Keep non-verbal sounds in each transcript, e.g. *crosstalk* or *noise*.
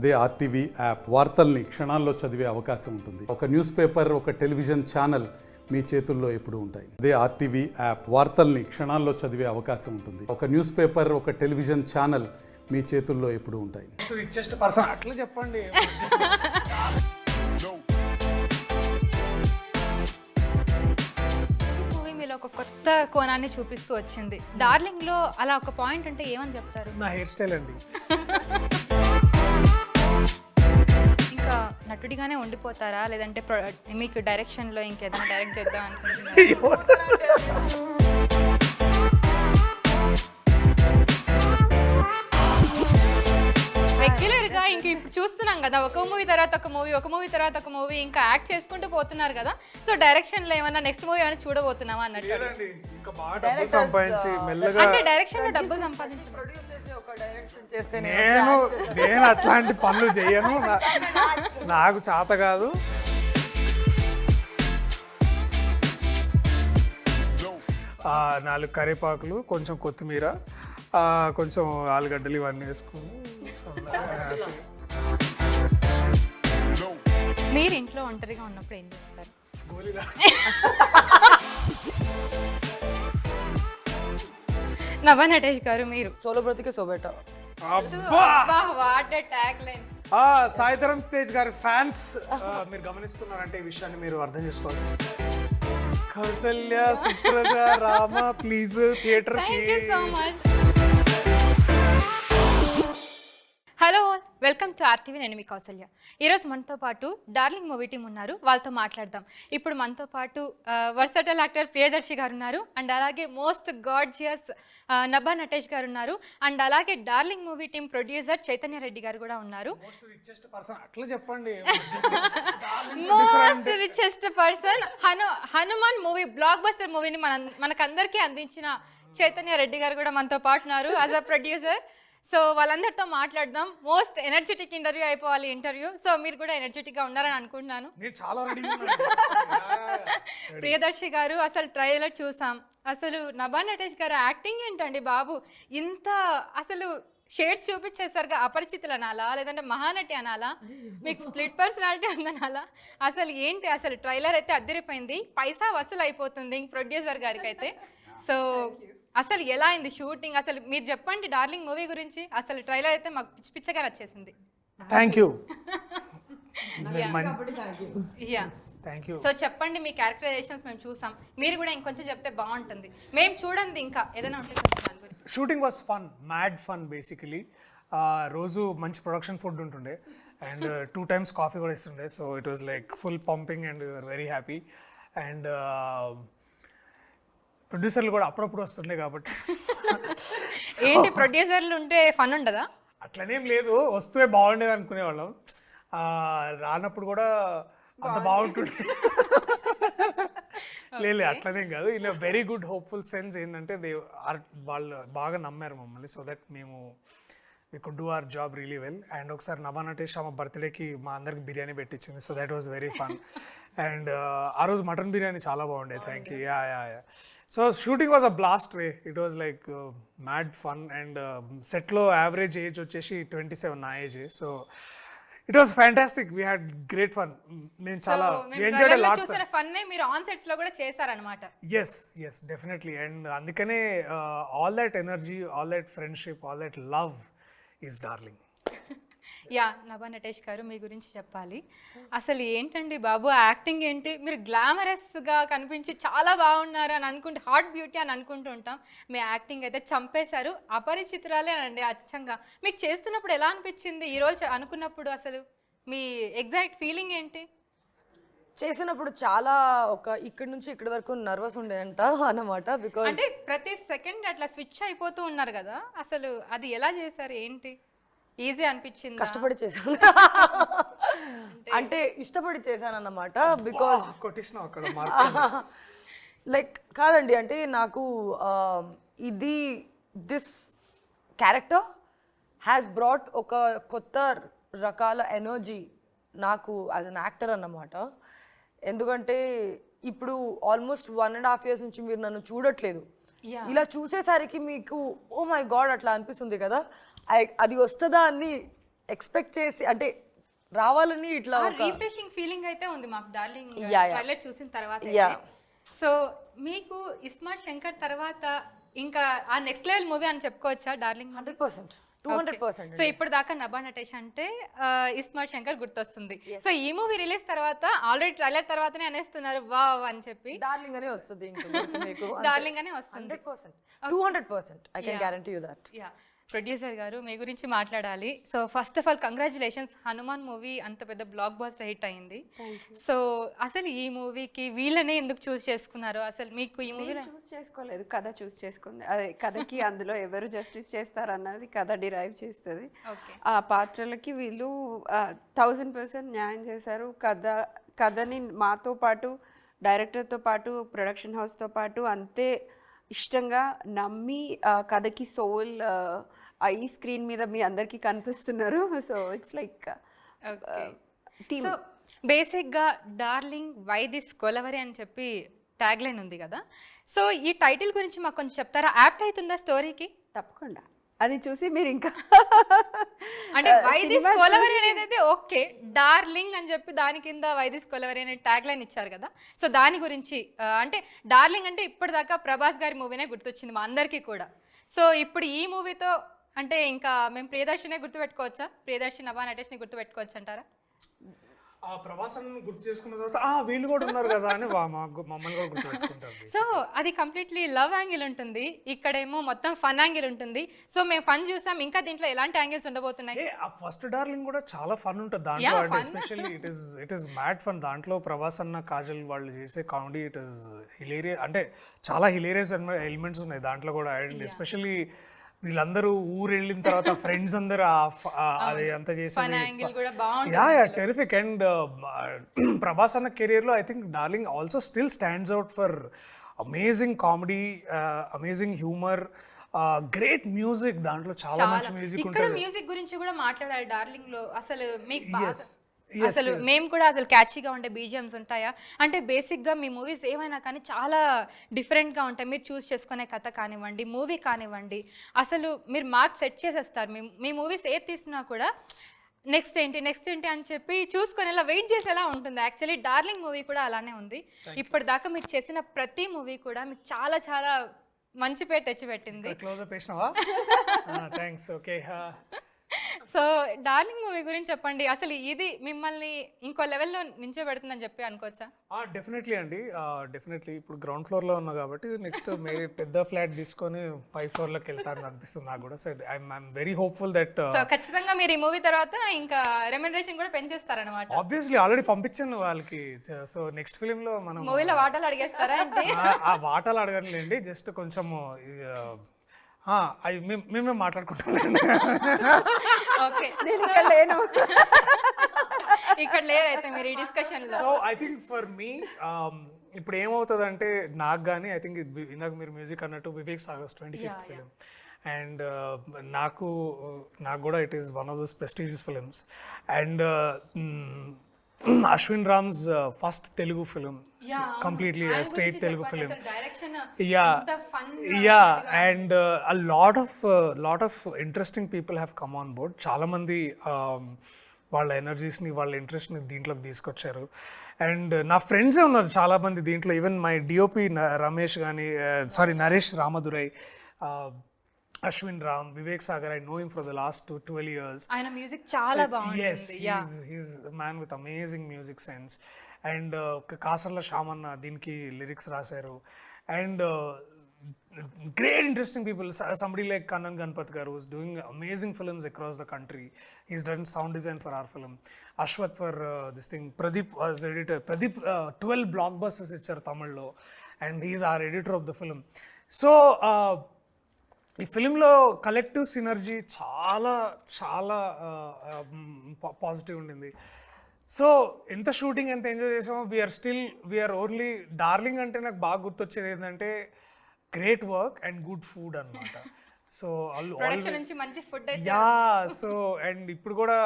అదే RTV app వార్తల్ని క్షణాల్లో చదివే అవకాశం ఉంటుంది. ఒక న్యూస్ పేపర్ ఒక టెలివిజన్ ఛానల్ మీ చేతుల్లో ఎప్పుడూ ఉంటాయి. అదే ఆర్టీవీ యాప్ వార్తల్ని క్షణాల్లో చదివే అవకాశం ఉంటుంది. ఒక న్యూస్ పేపర్ ఒక టెలివిజన్ ఛానల్ మీ చేతుల్లో ఎప్పుడూ ఉంటాయి. రిచెస్ట్ పర్సన్ అట్లా చెప్పండి. ఒక కొత్త కోణాన్ని చూపిస్తూ వచ్చింది. డార్లింగ్లో అలా ఒక పాయింట్ అంటే ఏమని చెప్తారు? నా హెయిర్ స్టైల్ అండి. *laughs* నటుడిగానే ఉండిపోతారా? లేదంటే ప్రొ- మీకు డైరెక్షన్లో ఇంకేదైనా డైరెక్ట్ చేద్దాం అనుకుంటున్నారా? రెగ్యులర్గా ఇంక ఇప్పుడు చూస్తున్నాం కదా ఒక మూవీ తర్వాత ఒక మూవీ ఒక మూవీ తర్వాత ఒక మూవీ ఇంకా యాక్ట్ చేసుకుంటూ పోతున్నారు కదా. సో డైరెక్షన్లో ఏమన్నా నెక్స్ట్ మూవీ ఏమైనా చూడబోతున్నామా అన్నట్టు? సంపాదించి అంటే డైరెక్షన్లో డబ్బులు సంపాదించడం నేను నేను అట్లాంటి పనులు చేయను. *laughs* *laughs* నాకు చేత కాదు. ఆ, నాలుగు కరివేపాకులు కొంచెం కొత్తిమీర ఆ, కొంచెం ఆలుగడ్డలు ఇవన్నీ వేసుకుని. *laughs* మీరు ఇంట్లో ఒంటరిగా ఉన్నప్పుడు ఏం చేస్తారు? గోలీలా. నభా నటేష్ గారు మీరు. సోలో బ్రతికే సోబేట అబ్బా! What tagline Saidharam Tej garu fans మీరు గమనిస్తున్నారంటే ఈ విషయాన్ని మీరు అర్థం చేసుకోవాల్సి Kausalya Supraja Rama please theatre hello welcome to RTV నేను మీ కౌసల్య. ఈరోజు మనతో పాటు డార్లింగ్ మూవీ టీం ఉన్నారు. వాళ్ళతో మాట్లాడదాం. ఇప్పుడు మనతో పాటు వర్సటల్ యాక్టర్ ప్రియదర్శి గారు ఉన్నారు అండ్ అలాగే మోస్ట్ గాడ్జియస్ నభా నటేష్ గారు ఉన్నారు అండ్ అలాగే darling movie team producer Chaitanya Reddy garu కూడా ఉన్నారు. మోస్ట్ రిచెస్ట్ పర్సన్ అట్లా చెప్పండి. Most richest person Hanu Hanuman movie blockbuster మూవీని మన మనకందరికీ అందించిన చైతన్య రెడ్డి గారు కూడా మనతో పాటు ఉన్నారు. యాజ్ అ ప్రొడ్యూసర్ సో వాళ్ళందరితో మాట్లాడదాం. మోస్ట్ ఎనర్జెటిక్ ఇంటర్వ్యూ అయిపోవాలి ఇంటర్వ్యూ సో మీరు కూడా energetic గా ఉన్నారని అనుకుంటున్నాను. *laughs* ప్రియదర్శి గారు అసలు ట్రైలర్ చూసాం. అసలు నభా నటేష్ గారు యాక్టింగ్ ఏంటండి బాబు? ఇంత అసలు షేడ్స్ చూపించేసరిగా అపరిచితులు అనాలా? లేదంటే మహానటి అనాలా? మీకు స్ప్లిట్ పర్సనాలిటీ ఉందనాలా అసలు ఏంటి? అసలు ట్రైలర్ అయితే అద్దరిపోయింది. పైసా వసూలు అయిపోతుంది ప్రొడ్యూసర్ గారికి అయితే సో అసలు ఎలా అయింది షూటింగ్? అసలు మీరు చెప్పండి డార్లింగ్ మూవీ గురించి. అసలు ట్రైలర్ అయితే మాకు పిచ్చి పిచ్చగా నచ్చేసింది. Thank you yeah thank you so చెప్పండి మీ క్యారెక్టరైజేషన్స్ మేము చూసాం. మీరు కూడా ఇంకొంచెం చెప్తే బాగుంటుంది. మేము చూడండి ఇంకా ఏదైనా ఉంటే shooting was fun mad fun basically రోజు మంచి ప్రొడక్షన్ ఫుడ్ ఉంటుండే. అండ్ టూ టైమ్స్ కాఫీ కూడా ఇస్తుండే. So it was like full pumping and very happy and ప్రొడ్యూసర్లు కూడా అప్పుడప్పుడు వస్తుండే కాబట్టి. ఏంటి ప్రొడ్యూసర్లు ఉంటే ఫన్ ఉండదా? అట్లనేం లేదు వస్తే బాగుండేది అనుకునేవాళ్ళం. రానప్పుడు కూడా అంత బాగుంటుండే. *laughs* లేదు అట్లనేం కాదు. In very good hopeful sense ఏంటంటే దే ఆర్ వాళ్ళు బాగా నమ్మారు మమ్మల్ని సో దట్ మేము we could do our job really well and ఒకసారి నభా నటేష్ ఆమె బర్త్డేకి మా అందరికి biryani పెట్టించింది so that was very fun and ఆ రోజు మటన్ బిర్యానీ చాలా బాగుండే. Thank you yeah yeah yeah so shooting was a blast way it was like mad fun and సెట్లో యావరేజ్ ఏజ్ వచ్చేసి ట్వంటీ సెవెన్ నా age so it was fantastic we had great fun మేము చాలా LADS చూసిన fun మీరు on సెట్స్లో కూడా చేశారనమాట ఎస్ ఎస్ డెఫినెట్లీ అండ్ అందుకనే all that energy all that friendship all that love is darling *laughs* yeah Nabha Natesh garu మీ గురించి చెప్పాలి. అసలు ఏంటండి బాబు యాక్టింగ్ ఏంటి? మీరు గ్లామరస్గా కనిపించి చాలా బాగున్నారు అని అనుకుంటే హాట్ బ్యూటీ అని అనుకుంటూ ఉంటాం. మీ యాక్టింగ్ అయితే చంపేశారు. అపరిచితురాలే అండి అచ్చంగా. మీకు చేస్తున్నప్పుడు ఎలా అనిపించింది? ఈరోజు అనుకున్నప్పుడు అసలు మీ ఎగ్జాక్ట్ ఫీలింగ్ ఏంటి? చేసినప్పుడు చాలా ఒక ఇక్కడి నుంచి ఇక్కడి వరకు నర్వస్ ఉండేదంట అన్నమాట బికాజ్ అంటే ప్రతి సెకండ్ అట్లా స్విచ్ అయిపోతూ ఉన్నారు కదా అసలు అది ఎలా చేశారు ఏంటి? ఈజీ అనిపించింది? కష్టపడి చేశాను. అంటే ఇష్టపడి చేశాను అన్నమాట బికాజ్ కొట్టేసినావు అక్కడ మార్క్స్ లైక్ *laughs* కాదండి అంటే నాకు ఆ, ఇది దిస్ క్యారెక్టర్ హ్యాస్ బ్రాట్ ఒక కొత్త రకాల ఎనర్జీ నాకు యాజ్ అన్ యాక్టర్ అన్నమాట. ఎందుకంటే ఇప్పుడు almost one and half years నుంచి మీరు నన్ను చూడట్లేదు. ఇలా చూసేసరికి మీకు ఓ మై గాడ్ అట్లా అనిపిస్తుంది కదా అది వస్తుందా అని ఎక్స్పెక్ట్ చేసి అంటే రావాలని ఇట్లా రీఫ్రెషింగ్ ఫీలింగ్ అయితే ఉంది మాకు డార్లింగ్. ట్రైలర్ చూసిన తర్వాత. సో మీకు ఇస్మార్ట్ శంకర్ తర్వాత ఇంకా ఆ నెక్స్ట్ లెవెల్ మూవీ అని చెప్పుకోవచ్చా darling hundred percent two hundred percent so ఇప్పుడు దాకా నభా నటేష్ అంటే ఆ, ఇస్మార్ట్ శంకర్ గుర్తొస్తుంది. సో ఈ మూవీ రిలీజ్ తర్వాత ఆల్రెడీ ట్రైలర్ తర్వాతనే అనేస్తున్నారు వావ్ అని చెప్పి. డార్లింగ్ అనే వస్తుంది. డార్లింగ్ అనే *laughs* వస్తుంది percent two hundred percent I can guarantee you that yeah producer garu మీ గురించి మాట్లాడాలి. So first of all congratulations Hanuman movie అంత పెద్ద బ్లాక్ బాస్టర్ హిట్ అయింది. సో అసలు ఈ మూవీకి వీళ్ళనే ఎందుకు చూస్ చేసుకున్నారు? అసలు మీకు ఈ మూవీ చూస్ చేసుకోలేదు. కథ చూస్ చేసుకుంది. అదే కథకి అందులో ఎవరు జస్టిస్ చేస్తారన్నది కథ డిరైవ్ చేస్తుంది. ఆ పాత్రలకి వీళ్ళు థౌజండ్ పర్సెంట్ న్యాయం చేశారు. కథ కథని మాతో పాటు డైరెక్టర్తో పాటు ప్రొడక్షన్ హౌస్తో పాటు అంతే ఇష్టంగా నమ్మి ఆ కథకి సోల్ ఈ స్క్రీన్ మీద మీ అందరికీ కనిపిస్తున్నారు. *laughs* సో ఇట్స్ లైక్ సో బేసిక్గా డార్లింగ్ వై దిస్ కొలవరి అని చెప్పి ట్యాగ్ లైన్ ఉంది కదా. సో ఈ టైటిల్ గురించి మాకు కొంచెం చెప్తారా? యాప్ట్ అవుతుందా స్టోరీకి? తప్పకుండా. అది చూసి మీరు ఇంకా అంటే *laughs* ఆ, వై దిస్ సినిమా కొలవరి అనేది అయితే ఓకే. డార్లింగ్ అని చెప్పి దాని కింద వై దిస్ కొలవరి అనే ట్యాగ్ లైన్ ఇచ్చారు కదా. సో దాని గురించి అంటే డార్లింగ్ అంటే ఇప్పటిదాకా ప్రభాస్ గారి మూవీనే గుర్తొచ్చింది మా అందరికీ కూడా. సో ఇప్పుడు ఈ మూవీతో అంటే ఇంకా మేము ప్రియదర్శినే గుర్తుపెట్టుకోవచ్చా? ప్రియదర్శిని నభా నటేష్ని గుర్తుపెట్టుకోవచ్చు అంటారా ఆ ప్రభాసం గుర్తు చేసుకున్న తర్వాత ఆ వీళ్ళు కూడా ఉన్నారు కదా అని వా- మా గు- మమ్మల్ని కూడా గుర్తుపెట్టుకుంటారు సో అది కంప్లీట్లీ లవ్ యాంగిల్ ఉంటుంది. ఇక్కడేమో మొత్తం ఫన్ యాంగిల్ ఉంటుంది. సో మేము ఫన్ చూసాం. ఇంకా దీంట్లో ఎలాంటి యాంగిల్స్ ఉండబోతున్నాయి? ఆ ఫస్ట్ డార్లింగ్ కూడా చాలా ఫన్ ఉంటుంది దాంట్లో. Especially it is it is mad fun. దాంట్లో ప్రభాస్ అన్న కాజల్ వాళ్ళు చేసే కామెడీ ఇట్ ఇస్ హిలేరియస్ అంటే చాలా హిలేరియస్ ఎలిమెంట్స్ ఉన్నాయి దాంట్లో కూడా. అండ్ ఎస్పెషల్లీ వీళ్ళందరూ ఊరు వెళ్ళిన తర్వాత ఫ్రెండ్స్ అందరూ అది అంతా చేసేది yeah yeah terrific and *clears throat* Prabhas anna కెరియర్లో I think darling also still stands out for amazing comedy amazing humour great music దాంట్లో చాలా మంచి మ్యూజిక్ ఉంటుంది. మ్యూజిక్ గురించి కూడా మాట్లాడాలి డార్లింగ్లో. అసలు మీకు అసలు మేము కూడా అసలు క్యాచీగా ఉండే బీజిఎమ్స్ ఉంటాయా? అంటే బేసిక్గా మీ మూవీస్ ఏమైనా కానీ చాలా డిఫరెంట్గా ఉంటాయి. మీరు చూస్ చేసుకునే కథ కానివ్వండి మూవీ కానివ్వండి. అసలు మీరు మార్క్ సెట్ చేసేస్తారు. మీ మీ మూవీస్ ఏది తీసినా కూడా నెక్స్ట్ ఏంటి నెక్స్ట్ ఏంటి అని చెప్పి చూసుకునేలా వెయిట్ చేసేలా ఉంటుంది. యాక్చువల్లీ డార్లింగ్ మూవీ కూడా అలానే ఉంది. ఇప్పటిదాకా మీరు చేసిన ప్రతి మూవీ కూడా మీకు చాలా చాలా మంచి పేరు తెచ్చిపెట్టింది. Close up వేసినావా? *laughs* Thanks okay so darling movie గురించి చెప్పండి. అసలు ఇది మిమ్మల్ని ఇంకో లెవెల్లో నించోబెడుతుందని చెప్పి అనుకోవచ్చా? డెఫినెట్లీ అండి. డెఫినెట్లీ ఇప్పుడు గ్రౌండ్ ఫ్లోర్లో ఉన్నా కాబట్టి నెక్స్ట్ మేరీ పెద్ద ఫ్లాట్ తీసుకొని పై ఫ్లోర్లోకి వెళ్తారని అనిపిస్తుంది నాకు కూడా. So I'm very hopeful that so ఖచ్చితంగా మీరు ఈ మూవీ తర్వాత ఇంకా రెమ్యునరేషన్ కూడా పెంచేస్తారనమాట ఆబ్వియస్లీ ఆల్రెడీ పంపించాను వాళ్ళకి. సో నెక్స్ట్ ఫిలింలో మనం మూవీలో వాటాలు అడిగేస్తారా ఆ- వాటాలు అడగనులేండి. జస్ట్ కొంచెము అవి మేమే మాట్లాడుకుంటాం. ఓకే. నేను ఇక్కడ లేను. ఇక్కడ లేరు అయితే మీరు ఈ డిస్కషన్లో. So I think for me ఇప్పుడు ఏమవుతుందంటే నాకు కానీ ఐ థింక్ ఇందాక మీరు మ్యూజిక్ అన్నట్టు Vivek Sagar's twenty fifth film and నాకు నాకు కూడా it is one of those prestigious films and *clears throat* Ashwin Ram's first Telugu film completely straight Telugu film direction yeah. Fun yeah and uh, a lot of uh, lot of interesting people have come on board. చాలా మంది um, వాళ్ళ ఎనర్జీస్ని వాళ్ళ ఇంట్రెస్ట్ని దీంట్లోకి తీసుకొచ్చారు. And నా ఫ్రెండ్సే ఉన్నారు చాలా మంది దీంట్లో. ఈవెన్ మై డిఓపి రమేష్ కానీ sorry Naresh Ramadurai Ashwin Ram Vivek Sagar I know him for the last twelve years ఆయన మ్యూజిక్ చాలా ఎస్ బాగుంటుంది. Yeah he's man with amazing music sense and Kasarla Shyamanna దీనికి లిరిక్స్ రాశారు. And great interesting people somebody like Kannan Ganapat garu was doing amazing films across the country he's done sound design for our film Ashwath for this thing Pradeep was editor Pradeep twelve block busters ఇచ్చారు తమిళ్ళో. And he's our editor of the film so ఈ ఫిలింలో collective synergy చాలా చాలా positive ఉండింది. So ఎంత shooting ఎంత enjoy చేసామో we are still we are only darling అంటే నాకు బాగా గుర్తొచ్చేది ఏంటంటే great work and good food అనమాట సో ప్రొడక్షన్ *laughs* నుంచి మంచి ఫుడ్ అయితే. యా సో అండ్ ఇప్పుడు కూడా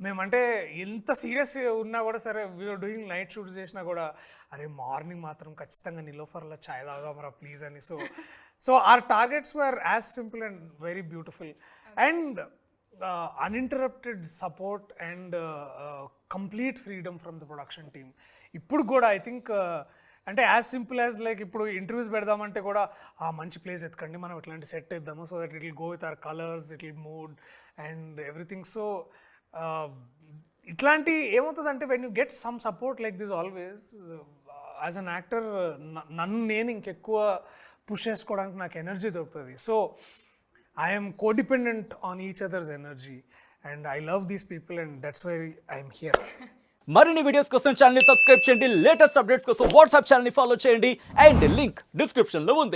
మేమంటే ఎంత సీరియస్ ఉన్నా కూడా సరే వీఆర్ డూయింగ్ నైట్ షూట్స్ చేసినా కూడా అరే మార్నింగ్ మాత్రం ఖచ్చితంగా నిలోఫర్లో ఛాయ్ తాగామరా ప్లీజ్ అని. So so our targets were as simple and very beautiful and uninterrupted support and complete freedom from the production team ఇప్పుడు కూడా ఐ థింక్ అంటే యాజ్ సింపుల్ యాజ్ లైక్ ఇప్పుడు ఇంటర్వ్యూస్ పెడదామంటే కూడా ఆ మంచి ప్లేస్ ఎత్తుకండి మనం ఇట్లాంటి సెట్ ఇద్దాము so that it will go with our colours it will mood and everything so ఇట్లాంటి ఏమవుతుందంటే when you get some support like this always as an actor నన్ను నేను ఇంకెక్కువ పుష్ చేసుకోవడానికి నాకు ఎనర్జీ దొరుకుతుంది. So I'm codependent on each others energy and I love these people and that's why I'm here మరిన్ని videos కోసం channel subscribe చేయండి. Latest updates కోసం వాట్సాప్ ఛానల్ని ఫాలో చేయండి. అండ్ లింక్ డిస్క్రిప్షన్లో ఉంది.